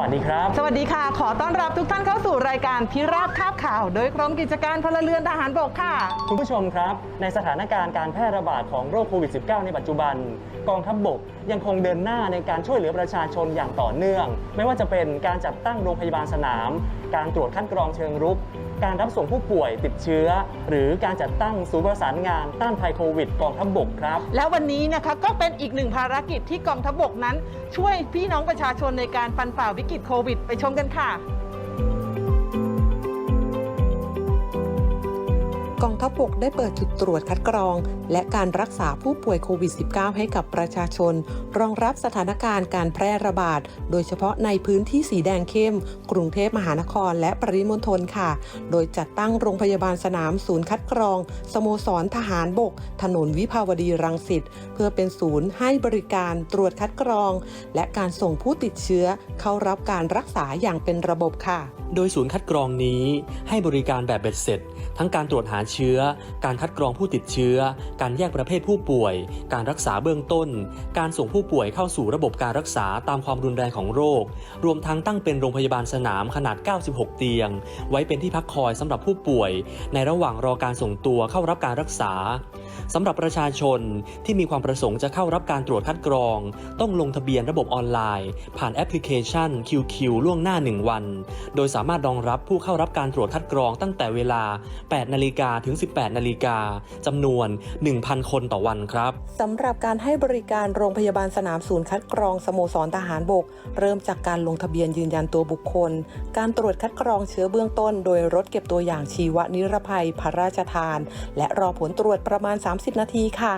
วัสดีครับ สวัสดีค่ะ ขอต้อนรับทุกท่านเข้าสู่รายการพิราบคาบข่าว โดยกรมกิจการพลเรือนทหารบกค่ะ คุณผู้ชมครับ ในสถานการณ์การแพร่ระบาดของโรคโควิด -19 ในปัจจุบัน กองทัพบบกยังคงเดินหน้าในการช่วยเหลือประชาชนอย่างต่อเนื่อง ไม่ว่าจะเป็นการจัดตั้งโรงพยาบาลสนาม การตรวจคัดกรองเชิงรุก การรับส่งผู้ป่วยติดเชื้อ หรือการจัดตั้งศูนย์ประสานงานต้านภัยโควิดกองทัพบบกครับ แล้ววันนี้นะคะก็เป็นอีกหนึ่งภารกิจที่กองทัพบกนั้น ช่วยพี่น้องประชาชนในการฟันฝ่าวิกฤตโควิด ไปชมกันค่ะ กองทัพบกได้เปิดจุดตรวจคัดกรอง และการรักษาผู้ป่วยโควิด -19 ให้กับประชาชน รองรับสถานการณ์การแพร่ระบาด โดยเฉพาะในพื้นที่สีแดงเข้ม กรุงเทพมหานครและปริมณฑลค่ะ โดยจัดตั้งโรงพยาบาลสนามศูนย์คัดกรอง สโมสรทหารบก ถนนวิภาวดีรังสิตเพื่อเป็นศูนย์ให้บริการตรวจคัดกรอง และการส่งผู้ติดเชื้อ เข้ารับการรักษาอย่างเป็นระบบค่ะ โดยศูนย์คัดกรองนี้ให้บริการแบบเบ็ดเสร็จ ทั้งการตรวจหาเชื้อ การคัดกรองผู้ติดเชื้อ การแยกประเภทผู้ป่วย การรักษาเบื้องต้น การส่งผู้ป่วยเข้าสู่ระบบการรักษาตามความรุนแรงของโรค รวมทั้งตั้งเป็นโรงพยาบาลสนามขนาด 96 เตียง ไว้เป็นที่พักคอยสำหรับผู้ป่วย ในระหว่างรอการส่งตัวเข้ารับการรักษาสำหรับประชาชนที่มีความประสงค์จะเข้ารับการตรวจคัดกรอง ต้องลงทะเบียนระบบออนไลน์ ผ่านแอปพลิเคชัน QQ ล่วงหน้า 1 วัน โดยสามารถรองรับผู้เข้ารับการตรวจคัดกรองตั้งแต่เวลา 8 นาฬิกาถึง 18 นาฬิกาจำนวน 1,000 คนต่อวันครับสำหรับการให้บริการโรงพยาบาลสนามศูนย์คัดกรองสโมสรทหารบก เริ่มจากการลงทะเบียนยืนยันตัวบุคคล การตรวจคัดกรองเชื้อเบื้องต้น โดยรถเก็บตัวอย่างชีวนิรภัยพระราชทาน และรอผลตรวจประมาณ 30 นาทีค่ะ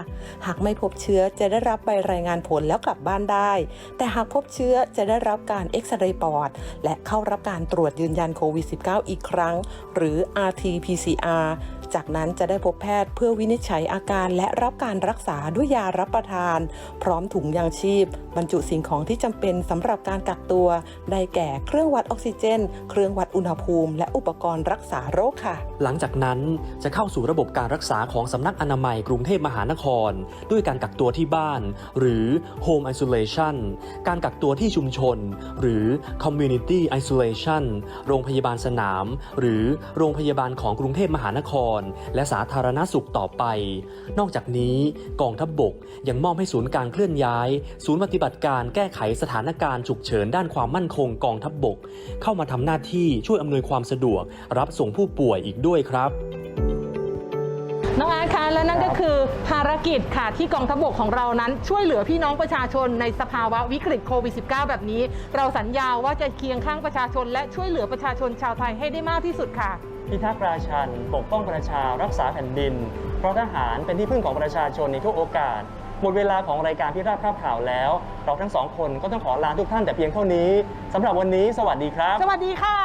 หากไม่พบเชื้อจะได้รับใบรายงานผลแล้วกลับบ้านได้ แต่หากพบเชื้อจะได้รับการเอ็กซเรย์ปอด และเข้ารับการตรวจยืนยันโควิด -19 อีกครั้ง หรือ RT-PCR จากนั้นจะได้พบแพทย์เพื่อวินิจฉัยอาการและรับการรักษาด้วยยารับประทาน พร้อมถุงยางชีพ บรรจุสิ่งของที่จำเป็นสำหรับการกักตัว ได้แก่เครื่องวัดออกซิเจน เครื่องวัดอุณหภูมิ และอุปกรณ์รักษาโรคค่ะ หลังจากนั้นจะเข้าสู่ระบบการรักษาของสำนักอนามัยกรุงเทพมหานคร ด้วยการกักตัวที่บ้าน หรือ Home Isolation การกักตัวที่ชุมชน หรือ Community Isolation โรงพยาบาลสนาม หรือโรงพยาบาลของกรุงเทพมหานครและสาธารณสุขต่อไป นอกจากนี้กองทัพบบกยังมอบให้ศูนย์การเคลื่อนย้าย ศูนย์ปฏิบัติการแก้ไขสถานการณ์ฉุกเฉินด้านความมั่นคงกองทัพบบก เข้ามาทำหน้าที่ช่วยอำนวยความสะดวก รับส่งผู้ป่วยอีกด้วยครับน้องอาร์ตคะและนั่นก็คือภารกิจค่ะที่กองทัพบกของเรานั้น ช่วยเหลือพี่น้องประชาชนในสภาวะวิกฤตโควิด -19 แบบนี้ เราสัญญาว่าจะเคียงข้างประชาชน และช่วยเหลือประชาชนชาวไทยให้ได้มากที่สุดค่ะ พิทักษ์ราชันปกป้องประชารักษาแผ่นดิน เพราะทหารเป็นที่พึ่งของประชาชนในทุกโอกาส หมดเวลาของรายการพิราบคาบข่าวแล้ว เราทั้งสองคนก็ต้องขอลาทุกท่านแต่เพียงเท่านี้สำหรับวันนี้ สวัสดีครับ สวัสดีค่ะ